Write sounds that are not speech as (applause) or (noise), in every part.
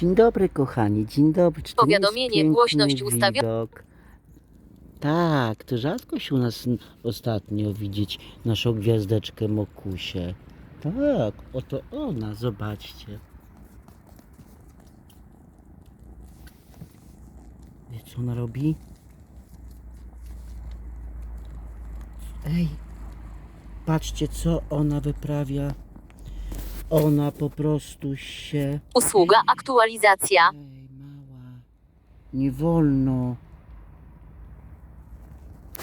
Dzień dobry, kochani, dzień dobry. Czy Powiadomienie, głośność ustawio- widok? Tak, to rzadko się u nas ostatnio widzieć naszą gwiazdeczkę Mokusię. Tak, oto ona, zobaczcie. Wie co ona robi? Ej, patrzcie co ona wyprawia. Ona po prostu się Usługa aktualizacja. Ej, mała. Nie wolno.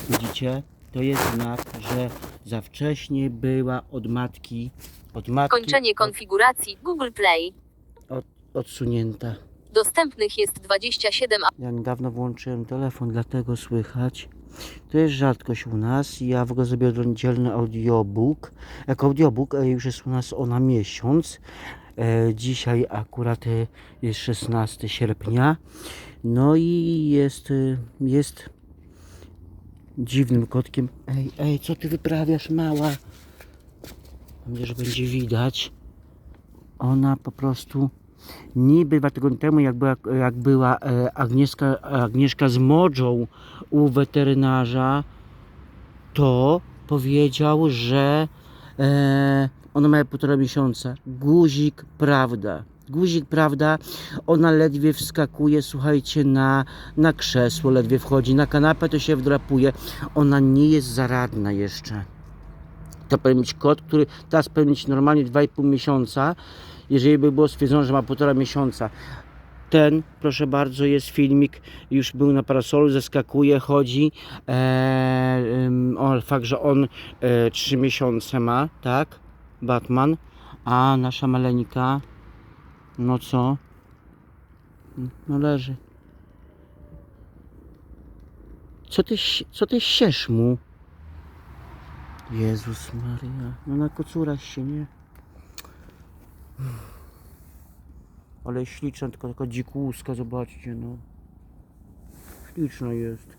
Widzicie? To jest znak, że za wcześnie była od matki, od matki Kończenie konfiguracji Google Play. od, odsunięta. Dostępnych jest 27 Ja niedawno włączyłem telefon, dlatego słychać. To jest rzadkość u nas. Ja w ogóle zrobię oddzielny audiobook. Jako audiobook e, już jest u nas ona miesiąc. E, Dzisiaj akurat e, jest 16 sierpnia. No i jest, jest dziwnym kotkiem. Ej, ej, co ty wyprawiasz, mała? Mam nadzieję, że będzie widać. Ona po prostu niby dwa tygodnie temu, jak była, jak była e, Agnieszka, Agnieszka z Modżą u weterynarza, to powiedział, że e, ona ma półtora miesiąca. Guzik, prawda. Guzik, prawda, ona ledwie wskakuje, słuchajcie, na, na krzesło, ledwie wchodzi, na kanapę to się wdrapuje. Ona nie jest zaradna jeszcze. To powinien być kot, który teraz powinien normalnie 2,5 miesiąca, jeżeli by było stwierdzone, że ma półtora miesiąca. Ten, proszę bardzo, jest filmik, już był na parasolu, zeskakuje, chodzi. E, o, fakt, że on e, 3 miesiące ma, tak? Batman. A nasza maleńka, no co? No leży. Co ty, co ty siesz mu? Jezus Maria, no na kocura się, nie? Ale śliczna, tylko taka dzikuska, zobaczcie, no. Śliczna jest.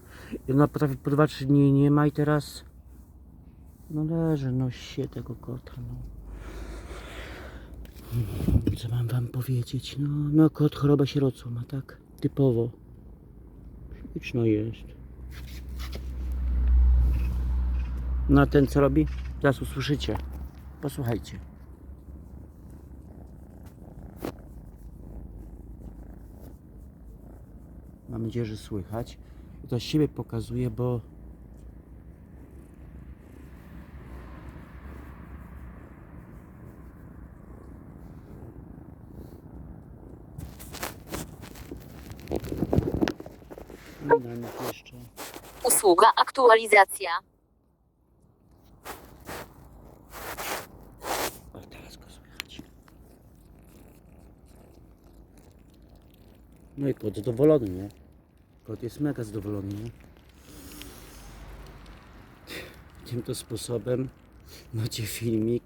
I Ona potrafi po 2-3 dni nie ma i teraz... No leży, no się tego kota, no. Co mam wam powiedzieć? No, no kot choroba sierocą ma, tak? Typowo. Śliczna jest. No a ten co robi? Zaraz usłyszycie. Posłuchajcie. Mam nadzieję, że słychać. To siebie pokazuje, bo. Usługa aktualizacja. O, teraz go słychać. No i kot zadowolony, nie? Kot jest mega zadowolony, nie? Tym sposobem macie filmik,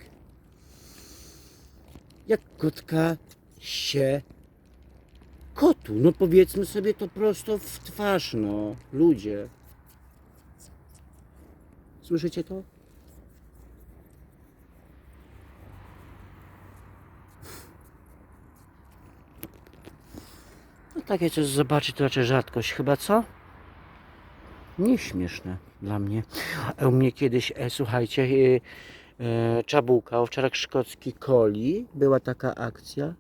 jak kotka się kotu. No powiedzmy sobie to prosto w twarz, no. Ludzie. Słyszycie to? No takie coś zobaczyć to raczej rzadkość chyba, co? Nieśmieszne dla mnie. U mnie kiedyś, e, słuchajcie, e, e, Czabułka, owczarek szkocki Coli, była taka akcja.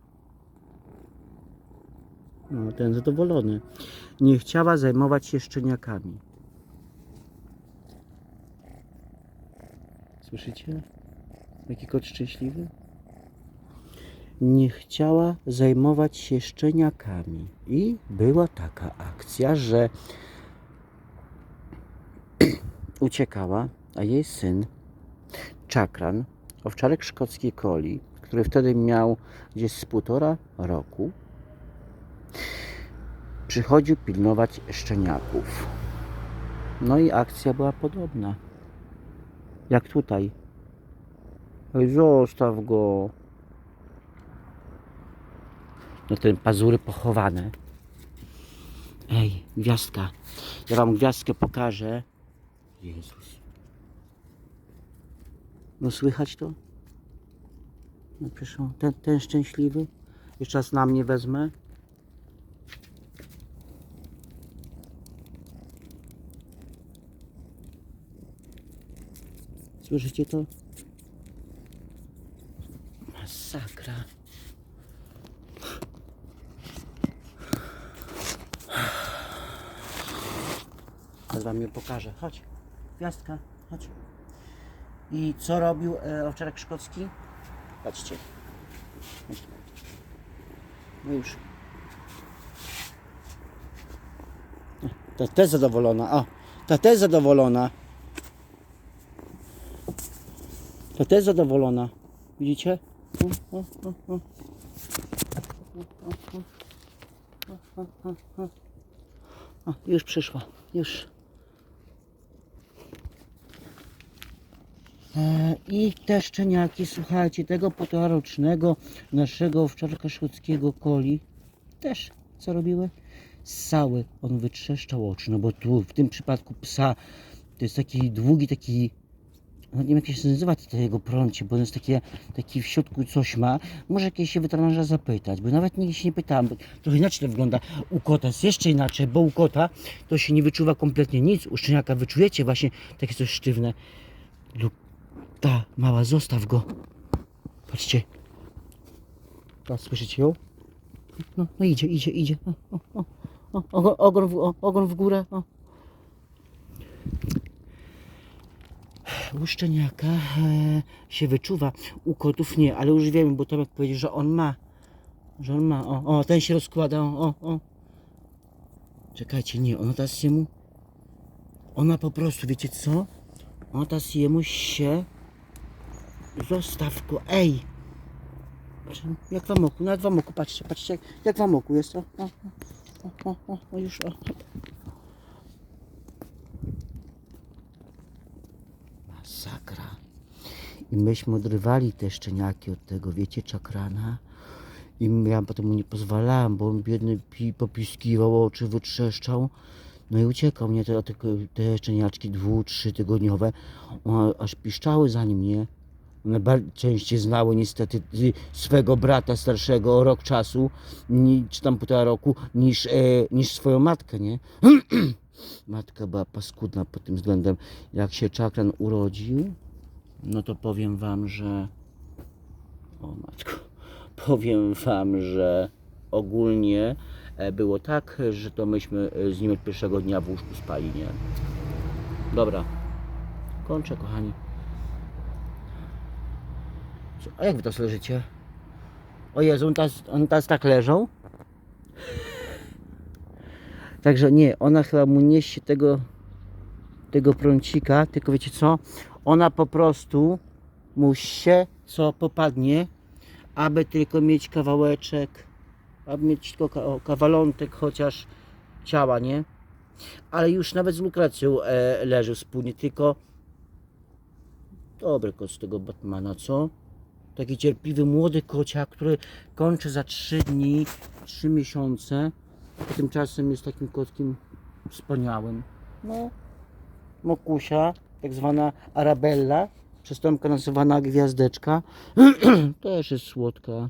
No, ten zadowolony. Nie chciała zajmować się szczeniakami. Słyszycie? Jaki kot szczęśliwy? Nie chciała zajmować się szczeniakami. I była taka akcja, że (clears throat) uciekała, a jej syn, Czakran, owczarek szkockiej coli, który wtedy miał gdzieś z półtora roku, przychodził pilnować szczeniaków. No i akcja była podobna. Jak tutaj. Zostaw go no ten pazury pochowane. Ej, gwiazdka. Ja wam gwiazdkę pokażę. Jezus. No słychać to? No przecież ten, ten szczęśliwy. Jeszcze raz na mnie wezmę. Słyszycie to? Masakra. Teraz wam je pokażę. Chodź. Gwiazdka, chodź. I co robił e, owczarek szkocki? Patrzcie. No już. Ta też zadowolona. O, ta też zadowolona. Ta też zadowolona. Widzicie? O, już przyszła. Już. I te szczeniaki, słuchajcie, tego półtorarocznego naszego owczarka szkockiego coli też co robiły? Ssały. On wytrzeszczał oczy, no bo tu w tym przypadku psa to jest taki długi, taki no nie wiem jak się nazywa to jego prącie, bo on jest takie, taki w środku coś ma. Może jakieś się weterynarza zapytać, bo nawet nigdy się nie pytałem, bo trochę inaczej to wygląda. U kota jest jeszcze inaczej, bo u kota to się nie wyczuwa kompletnie nic. U szczeniaka wyczujecie właśnie takie coś sztywne. Lub ta mała, zostaw go. Patrzcie. Ta, słyszycie ją? No, no idzie, idzie, idzie. O, o, o, ogon, w, o, ogon w górę. O. U szczeniaka e, się wyczuwa, u kotów nie, ale już wiemy, bo Tomek powiedział, że on ma. Że on ma. O, o ten się rozkłada. O, o. Czekajcie, nie, ona teraz jemu. Ona po prostu, wiecie co? Ona teraz jemu się. Zostaw go, ej! Jak w amoku, no jak w amoku, patrzcie, patrzcie, jak, jak w amoku jest. O, o, o, o, o, już, o. Masakra. I myśmy odrywali te szczeniaki od tego, wiecie, czakrana. I ja potem mu nie pozwalałem, bo on biedny pi, popiskiwał, oczy wytrzeszczał. No i uciekał mnie te, te, te szczeniaczki dwu, trzy tygodniowe. One aż piszczały za nim, nie? One częściej znały niestety swego brata starszego o rok czasu, czy tam półtora roku, niż, e, niż swoją matkę, nie? (clears throat) Matka była paskudna pod tym względem. Jak się czakran urodził, no to powiem wam, że. O matko. Powiem wam, że ogólnie e, było tak, że to myśmy e, z nim od pierwszego dnia w łóżku spali, nie? Dobra. Kończę, kochani. A jak wy teraz leżycie? O Jezu, on teraz, on teraz tak leżą? Także nie, ona chyba mu niesie tego, tego prącika, tylko wiecie co? Ona po prostu mu się co popadnie, aby tylko mieć kawałeczek, aby mieć tylko kawalątek chociaż ciała, nie? Ale już nawet z Lukrecją e, leży wspólnie, tylko dobry kot z tego Batmana, co? Taki cierpliwy młody kociak, który kończy za 3 dni, 3 miesiące. A tymczasem jest takim kotkiem wspaniałym. No, Mokusia, tak zwana Arabella, przez Tomka nazywana Gwiazdeczka, (clears throat) też jest słodka.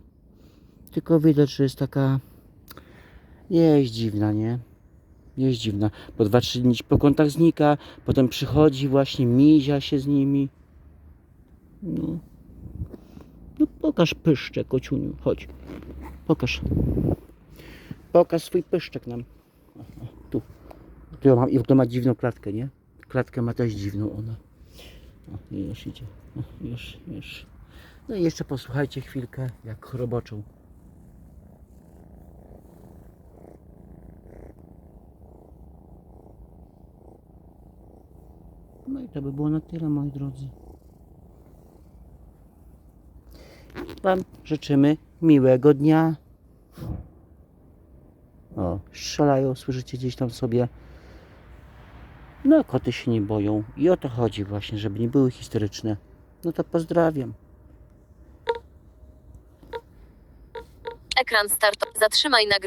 Tylko widać, że jest taka, jest dziwna, nie? Jest dziwna. Po 2-3 dni po kątach znika, potem przychodzi właśnie, mizia się z nimi. No. No pokaż pyszczek, kociuniu, chodź. Pokaż. Pokaż swój pyszczek nam. Tu. Tu mam, i to ma dziwną klatkę, nie? Klatkę ma też dziwną ona. O, już idzie. O, już, już. No i jeszcze posłuchajcie chwilkę, jak chroboczą. No i to by było na tyle, moi drodzy. Wam życzymy miłego dnia. O, strzelają, słyszycie gdzieś tam sobie. No, koty się nie boją. I o to chodzi właśnie, żeby nie były historyczne. No to pozdrawiam. Ekran start. Zatrzymaj nagrywanie.